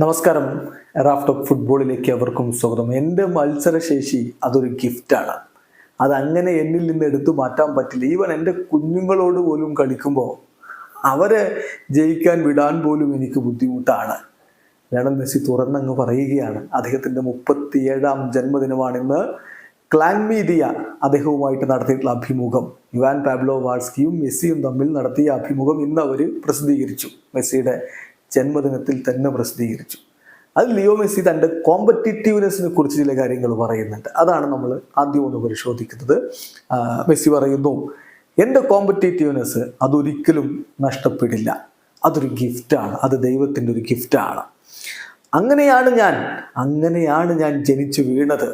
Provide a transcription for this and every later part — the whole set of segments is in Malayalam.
നമസ്കാരം. റാഫ് ടോപ്പ് ഫുട്ബോളിലേക്ക് അവർക്കും സ്വാഗതം. എന്റെ മത്സരശേഷി അതൊരു ഗിഫ്റ്റാണ് അതങ്ങനെ എന്നിൽ നിന്ന് എടുത്തു മാറ്റാൻ പറ്റില്ല. ഈവൻ എന്റെ കുഞ്ഞുങ്ങളോട് പോലും കളിക്കുമ്പോൾ അവരെ ജയിക്കാൻ വിടാൻ പോലും എനിക്ക് ബുദ്ധിമുട്ടാണ്. ലയണൽ മെസ്സി തുറന്നങ്ങ് പറയുകയാണ്. അദ്ദേഹത്തിന്റെ മുപ്പത്തിയേഴാം ജന്മദിനമാണിന്ന് ക്ലാൻ മീഡിയ അദ്ദേഹവുമായിട്ട് നടത്തിയിട്ടുള്ള അഭിമുഖം. യുവാൻ പാബ്ലോ വാൾസ്കിയും മെസ്സിയും തമ്മിൽ നടത്തിയ അഭിമുഖം ഇന്ന് അവർ പ്രസിദ്ധീകരിച്ചു. മെസ്സിയുടെ ജന്മദിനത്തിൽ തന്നെ പ്രസിദ്ധീകരിച്ചു. അത് ലിയോ മെസ്സി തന്റെ കോമ്പറ്റിറ്റീവ്നെസ്സിനെ കുറിച്ച് ചില കാര്യങ്ങൾ പറയുന്നുണ്ട്. അതാണ് നമ്മൾ ആദ്യം ഒന്ന് പരിശോധിക്കുന്നത്. മെസ്സി പറയുന്നു എന്റെ കോമ്പറ്റീറ്റീവ്നെസ് അതൊരിക്കലും നഷ്ടപ്പെടില്ല. അതൊരു ഗിഫ്റ്റാണ് അത് ദൈവത്തിന്റെ ഒരു ഗിഫ്റ്റാണ് അങ്ങനെയാണ് ഞാൻ അങ്ങനെയാണ് ഞാൻ ജനിച്ചു വീണത്.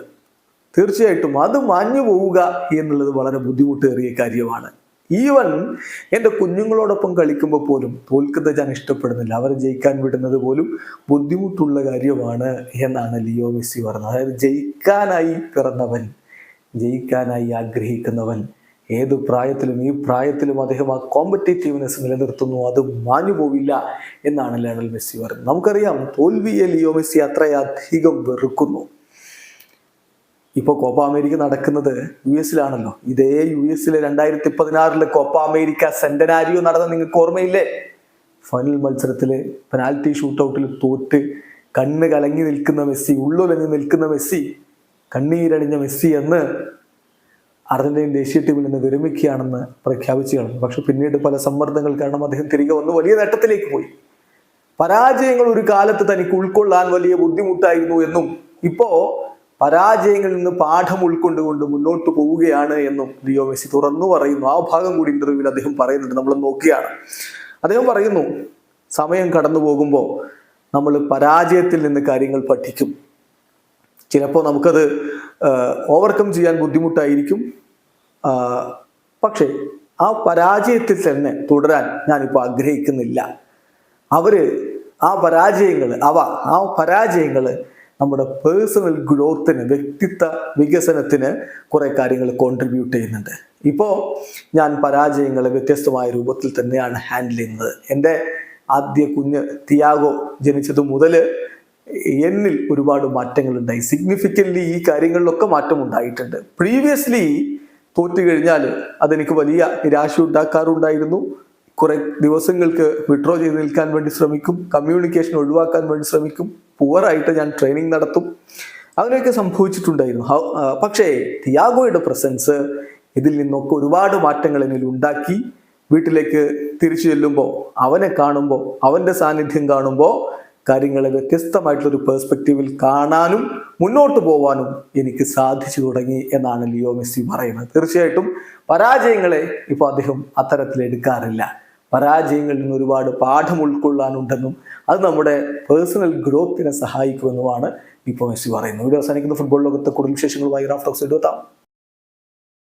തീർച്ചയായിട്ടും അത് മാഞ്ഞു പോവുക എന്നുള്ളത് വളരെ ബുദ്ധിമുട്ടേറിയ കാര്യമാണ്. ഈവൻ എന്റെ കുഞ്ഞുങ്ങളോടൊപ്പം കളിക്കുമ്പോൾ പോലും തോൽക്കുന്നത് ഞാൻ ഇഷ്ടപ്പെടുന്നില്ല. അവരെ ജയിക്കാൻ വിടുന്നത് പോലും ബുദ്ധിമുട്ടുള്ള കാര്യമാണ് എന്നാണ് ലിയോ മെസ്സി പറഞ്ഞത്. അതായത് ജയിക്കാനായി പിറന്നവൻ ജയിക്കാനായി ആഗ്രഹിക്കുന്നവൻ ഏത് പ്രായത്തിലും ഈ പ്രായത്തിലും അദ്ദേഹം ആ കോമ്പറ്റേറ്റീവ്നെസ് നിലനിർത്തുന്നു അത് മാഞ്ഞു പോവില്ല എന്നാണ് ലയണൽ മെസ്സി പറഞ്ഞത്. നമുക്കറിയാം തോൽവിയെ ലിയോ മെസ്സി അത്രയധികം വെറുക്കുന്നു. ഇപ്പോൾ കോപ്പ അമേരിക്ക നടക്കുന്നത് യു എസിലാണല്ലോ. ഇതേ യു എസിലെ രണ്ടായിരത്തി പതിനാറിലെ കോപ്പ അമേരിക്ക സെന്റനാരിയോ നടന്ന നിങ്ങൾക്ക് ഓർമ്മയില്ലേ? ഫൈനൽ മത്സരത്തിൽ പെനാൽറ്റി ഷൂട്ടൗട്ടിൽ തോറ്റ് കണ്ണ് കലങ്ങി നിൽക്കുന്ന മെസ്സി ഉള്ളുലങ്ങി നിൽക്കുന്ന മെസ്സി കണ്ണീരണിഞ്ഞ മെസ്സി എന്ന് അർജന്റീൻ ദേശീയ ടീമിൽ നിന്ന് വിരമിക്കുകയാണെന്ന് പ്രഖ്യാപിച്ചു കളഞ്ഞു പക്ഷെ പിന്നീട് പല സമ്മർദ്ദങ്ങൾ കാരണം അദ്ദേഹം തിരികെ വന്ന് വലിയ നേട്ടത്തിലേക്ക് പോയി. പരാജയങ്ങൾ ഒരു കാലത്ത് തനിക്ക് ഉൾക്കൊള്ളാൻ വലിയ ബുദ്ധിമുട്ടായിരുന്നു എന്നും ഇപ്പോ പരാജയങ്ങളിൽ നിന്ന് പാഠം ഉൾക്കൊണ്ടുകൊണ്ട് മുന്നോട്ട് പോവുകയാണ് എന്നും ലിയോ മെസ്സി തുറന്നു പറയുന്നു. ആ ഭാഗം കൂടി ഇന്റർവ്യൂവിൽ അദ്ദേഹം പറയുന്നുണ്ട്. നമ്മൾ നോക്കുകയാണ്. അദ്ദേഹം പറയുന്നു സമയം കടന്നു പോകുമ്പോൾ നമ്മൾ പരാജയത്തിൽ നിന്ന് കാര്യങ്ങൾ പഠിക്കും. ചിലപ്പോൾ നമുക്കത് ഓവർകം ചെയ്യാൻ ബുദ്ധിമുട്ടായിരിക്കും. പക്ഷേ ആ പരാജയത്തിൽ തന്നെ തുടരാൻ ഞാനിപ്പോൾ ആഗ്രഹിക്കുന്നില്ല. അവർ ആ പരാജയങ്ങൾ അവ ആ പരാജയങ്ങൾ നമ്മുടെ പേഴ്സണൽ ഗ്രോത്തിന് വ്യക്തിത്വ വികസനത്തിന് കുറേ കാര്യങ്ങൾ കോൺട്രിബ്യൂട്ട് ചെയ്യുന്നുണ്ട്. ഇപ്പോൾ ഞാൻ പരാജയങ്ങളെ വ്യത്യസ്തമായ രൂപത്തിൽ തന്നെയാണ് ഹാൻഡിൽ ചെയ്യുന്നത്. എന്റെ ആദ്യ കുഞ്ഞ് തിയാഗോ ജനിച്ചത് മുതൽ എന്നിൽ ഒരുപാട് മാറ്റങ്ങൾ ഉണ്ടായി സിഗ്നിഫിക്കന്റ്ലി ഈ കാര്യങ്ങളിലൊക്കെ മാറ്റം ഉണ്ടായിട്ടുണ്ട് പ്രീവിയസ്ലി തോറ്റു കഴിഞ്ഞാൽ അതെനിക്ക് വലിയ നിരാശ ഉണ്ടാക്കാറുണ്ടായിരുന്നു കുറെ ദിവസങ്ങൾക്ക് വിഡ്രോ ചെയ്ത് നിൽക്കാൻ വേണ്ടി ശ്രമിക്കും. കമ്മ്യൂണിക്കേഷൻ ഒഴിവാക്കാൻ വേണ്ടി ശ്രമിക്കും. പുവറായിട്ട് ഞാൻ ട്രെയിനിങ് നടത്തും. അങ്ങനെയൊക്കെ സംഭവിച്ചിട്ടുണ്ടായിരുന്നു. പക്ഷേ തിയാഗോയുടെ പ്രസൻസ് ഇതിൽ നിന്നൊക്കെ ഒരുപാട് മാറ്റങ്ങൾ എന്നിൽ ഉണ്ടാക്കി. വീട്ടിലേക്ക് തിരിച്ചു ചെല്ലുമ്പോൾ അവനെ കാണുമ്പോൾ അവന്റെ സാന്നിധ്യം കാണുമ്പോൾ കാര്യങ്ങളെ വ്യത്യസ്തമായിട്ടുള്ളൊരു പേഴ്സ്പെക്റ്റീവിൽ കാണാനും മുന്നോട്ട് പോവാനും എനിക്ക് സാധിച്ചു തുടങ്ങി എന്നാണ് ലിയോ മെസ്സി പറയുന്നത്. തീർച്ചയായിട്ടും പരാജയങ്ങളെ ഇപ്പോൾ അദ്ദേഹം അത്തരത്തിൽ എടുക്കാറില്ല. പരാജയങ്ങളിൽ നിന്ന് ഒരുപാട് പാഠം ഉൾക്കൊള്ളാനുണ്ടെന്നും അത് നമ്മുടെ പേഴ്സണൽ ഗ്രോത്തിനെ സഹായിക്കുമെന്നുമാണ് ഇപ്പോൾ മെസ്സി പറയുന്നത്. ഇവിടെ അവസാനിക്കുന്ന. ഫുട്ബോൾ ലോകത്തെ കൂടുതൽ വിശേഷങ്ങളുമായി റാഫ്റ്റോക്സ് എടുത്താം